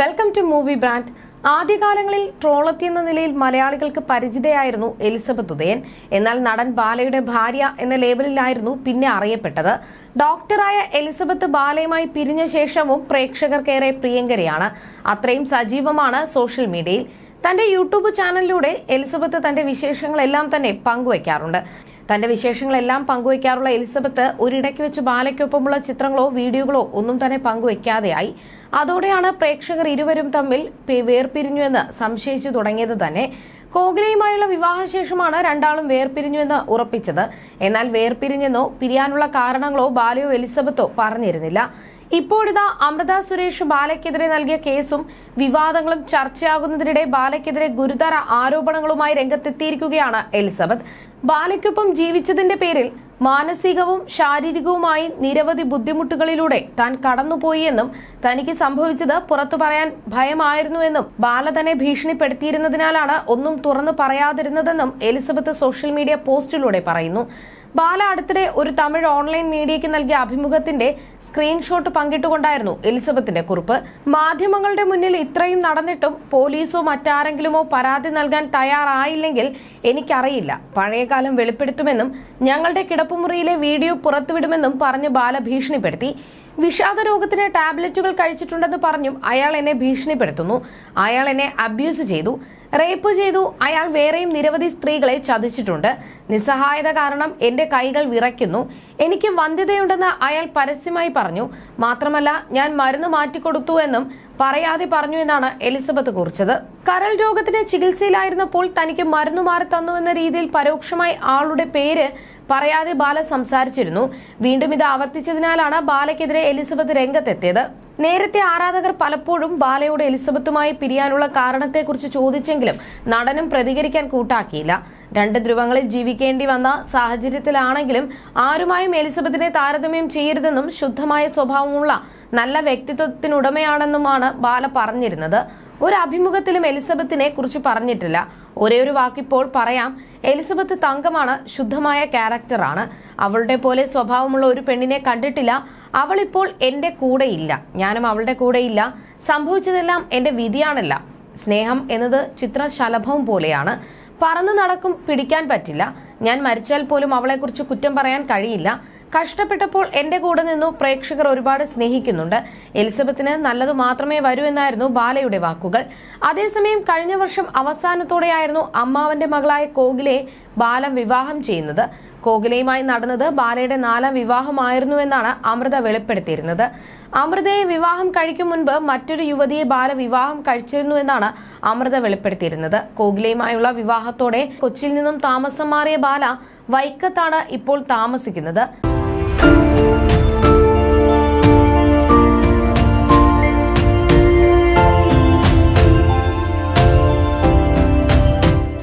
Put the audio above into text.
Welcome to movie brand ആദ്യകാലങ്ങളിൽ ട്രോളത്തി എന്ന നിലയിൽ മലയാളികൾക്ക് പരിചിതയായിരുന്നു എലിസബത്ത് ഉദയൻ. എന്നാൽ നടൻ ബാലയുടെ ഭാര്യ എന്ന ലേബലിലായിരുന്നു പിന്നെ അറിയപ്പെട്ടത്. ഡോക്ടറായ എലിസബത്ത് ബാലയുമായി പിരിഞ്ഞ ശേഷവും പ്രേക്ഷകർക്കേറെ പ്രിയങ്കരിയാണ്. അത്രയും സജീവമാണ് സോഷ്യൽ മീഡിയയിൽ. തന്റെ യൂട്യൂബ് ചാനലിലൂടെ എലിസബത്ത് തന്റെ വിശേഷങ്ങളെല്ലാം തന്നെ പങ്കുവയ്ക്കാറുണ്ട്. തന്റെ വിശേഷങ്ങളെല്ലാം പങ്കുവയ്ക്കാറുള്ള എലിസബത്ത് ഒരിടയ്ക്ക് വെച്ച് ബാലയ്ക്കൊപ്പമുള്ള ചിത്രങ്ങളോ വീഡിയോകളോ ഒന്നും തന്നെ പങ്കുവയ്ക്കാതെയായി. അതോടെയാണ് പ്രേക്ഷകർ ഇരുവരും തമ്മിൽ വേർപിരിഞ്ഞുവെന്ന് സംശയിച്ചു തുടങ്ങിയത് തന്നെ. കോഹ്ലിയുമായുള്ള വിവാഹശേഷമാണ് രണ്ടാളും വേർപിരിഞ്ഞുവെന്ന് ഉറപ്പിച്ചത്. എന്നാൽ വേർപിരിഞ്ഞെന്നോ പിരിയാനുള്ള കാരണങ്ങളോ ബാലയോ എലിസബത്തോ പറഞ്ഞിരുന്നില്ല. ഇപ്പോഴിതാ അമൃത സുരേഷ് ബാലയ്ക്കെതിരെ നൽകിയ കേസും വിവാദങ്ങളും ചർച്ചയാകുന്നതിനിടെ ബാലയ്ക്കെതിരെ ഗുരുതര ആരോപണങ്ങളുമായി രംഗത്തെത്തിയിരിക്കുകയാണ് എലിസബത്ത്. ബാലയ്ക്കൊപ്പം ജീവിച്ചതിന്റെ പേരിൽ മാനസികവും ശാരീരികവുമായി നിരവധി ബുദ്ധിമുട്ടുകളിലൂടെ താൻ കടന്നുപോയി എന്നും തനിക്ക് സംഭവിച്ചത് പുറത്തു പറയാൻ ഭയമായിരുന്നുവെന്നും ബാല തന്നെ ഭീഷണിപ്പെടുത്തിയിരുന്നതിനാലാണ് ഒന്നും തുറന്നു പറയാതിരുന്നതെന്നും എലിസബത്ത് സോഷ്യൽ മീഡിയ പോസ്റ്റിലൂടെ പറയുന്നു. ബാല അടുത്തിടെ ഒരു തമിഴ് ഓൺലൈൻ മീഡിയയ്ക്ക് നൽകിയ അഭിമുഖത്തിന്റെ സ്ക്രീൻഷോട്ട് പങ്കിട്ടുകൊണ്ടായിരുന്നു എലിസബത്തിന്റെ കുറിപ്പ്. മാധ്യമങ്ങളുടെ മുന്നിൽ ഇത്രയും നടന്നിട്ടും പോലീസോ മറ്റാരെങ്കിലുമോ പരാതി നൽകാൻ തയ്യാറായില്ലെങ്കിൽ എനിക്കറിയില്ല. പഴയകാലം വെളിപ്പെടുത്തുമെന്നും ഞങ്ങളുടെ കിടപ്പുമുറിയിലെ വീഡിയോ പുറത്തുവിടുമെന്നും പറഞ്ഞ് ബാല ഭീഷണിപ്പെടുത്തി. വിഷാദ രോഗത്തിന് ടാബ്ലറ്റുകൾ കഴിച്ചിട്ടുണ്ടെന്ന് പറഞ്ഞും അയാൾ എന്നെ ഭീഷണിപ്പെടുത്തുന്നു. അയാൾ എന്നെ അബ്യൂസ് ചെയ്തു. റേപ്പ് ചെയ്തു. അയാൾ വേറെയും നിരവധി സ്ത്രീകളെ ചതിച്ചിട്ടുണ്ട്. നിസ്സഹായത കാരണം എന്റെ കൈകൾ വിറയ്ക്കുന്നു. എനിക്ക് വന്ധ്യതയുണ്ടെന്ന് അയാൾ പരസ്യമായി പറഞ്ഞു. മാത്രമല്ല ഞാൻ മരുന്ന് മാറ്റിക്കൊടുത്തു എന്നും പറയാതെ പറഞ്ഞു എന്നാണ് എലിസബത്ത് കുറിച്ചത്. കരൾ രോഗത്തിന് ചികിത്സയിലായിരുന്നപ്പോൾ തനിക്ക് മരുന്ന് മാറി തന്നു എന്ന രീതിയിൽ പരോക്ഷമായി ആളുടെ പേര് പറയാതെ ബാല സംസാരിച്ചിരുന്നു. വീണ്ടും ഇത് ആവർത്തിച്ചതിനാലാണ് ബാലയ്ക്കെതിരെ എലിസബത്ത് രംഗത്തെത്തിയത്. നേരത്തെ ആരാധകർ പലപ്പോഴും ബാലയോട് എലിസബത്തുമായി പിരിയാനുള്ള കാരണത്തെക്കുറിച്ച് ചോദിച്ചെങ്കിലും നടനും പ്രതികരിക്കാൻ കൂട്ടാക്കിയില്ല. രണ്ട് ധ്രുവങ്ങളിൽ ജീവിക്കേണ്ടി വന്ന സാഹചര്യത്തിലാണെങ്കിലും ആരുമായും എലിസബത്തിനെ താരതമ്യം ചെയ്യരുതെന്നും ശുദ്ധമായ സ്വഭാവമുള്ള നല്ല വ്യക്തിത്വത്തിനുടമയാണെന്നുമാണ് ബാല പറഞ്ഞിരുന്നത്. ഒരു അഭിമുഖത്തിലും എലിസബത്തിനെ കുറിച്ച് പറഞ്ഞിട്ടില്ല. ഒരേ ഒരു വാക്കിപ്പോൾ പറയാം. എലിസബത്ത് തങ്കമാണ് ശുദ്ധമായ ക്യാരക്ടറാണ്. അവളുടെ പോലെ സ്വഭാവമുള്ള ഒരു പെണ്ണിനെ കണ്ടിട്ടില്ല. അവളിപ്പോൾ എന്റെ കൂടെയില്ല. ഞാനും അവളുടെ കൂടെയില്ല. സംഭവിച്ചതെല്ലാം എന്റെ വിധിയാണല്ല. സ്നേഹം എന്നത് ചിത്രശലഭവും പോലെയാണ്. പറന്നു നടക്കും പിടിക്കാൻ പറ്റില്ല. ഞാൻ മരിച്ചാൽ പോലും അവളെക്കുറിച്ച് കുറ്റം പറയാൻ കഴിയില്ല. കഷ്ടപ്പെട്ടപ്പോൾ എന്റെ കൂടെ നിന്നു പ്രേക്ഷകർ ഒരുപാട് സ്നേഹിക്കുന്നുണ്ട്. എലിസബത്തിന് നല്ലത് മാത്രമേ വരൂ എന്നായിരുന്നു ബാലയുടെ വാക്കുകൾ. അതേസമയം കഴിഞ്ഞ വർഷം അവസാനത്തോടെയായിരുന്നു അമ്മാവന്റെ മകളായ കോഗിലെ ബാലം വിവാഹം ചെയ്യുന്നത്. കോകിലയുമായി നടന്നത് ബാലയുടെ നാലാം വിവാഹമായിരുന്നുവെന്നാണ് അമൃത വെളിപ്പെടുത്തിയിരുന്നത്. അമൃതയെ വിവാഹം കഴിക്കും മുൻപ് മറ്റൊരു യുവതിയെ ബാല വിവാഹം കഴിച്ചിരുന്നുവെന്നാണ് അമൃത വെളിപ്പെടുത്തിയിരുന്നത്. കോകിലയുമായുള്ള വിവാഹത്തോടെ കൊച്ചിയിൽ നിന്നും താമസം മാറിയ ബാല വൈക്കത്താണ് ഇപ്പോൾ താമസിക്കുന്നത്. thank you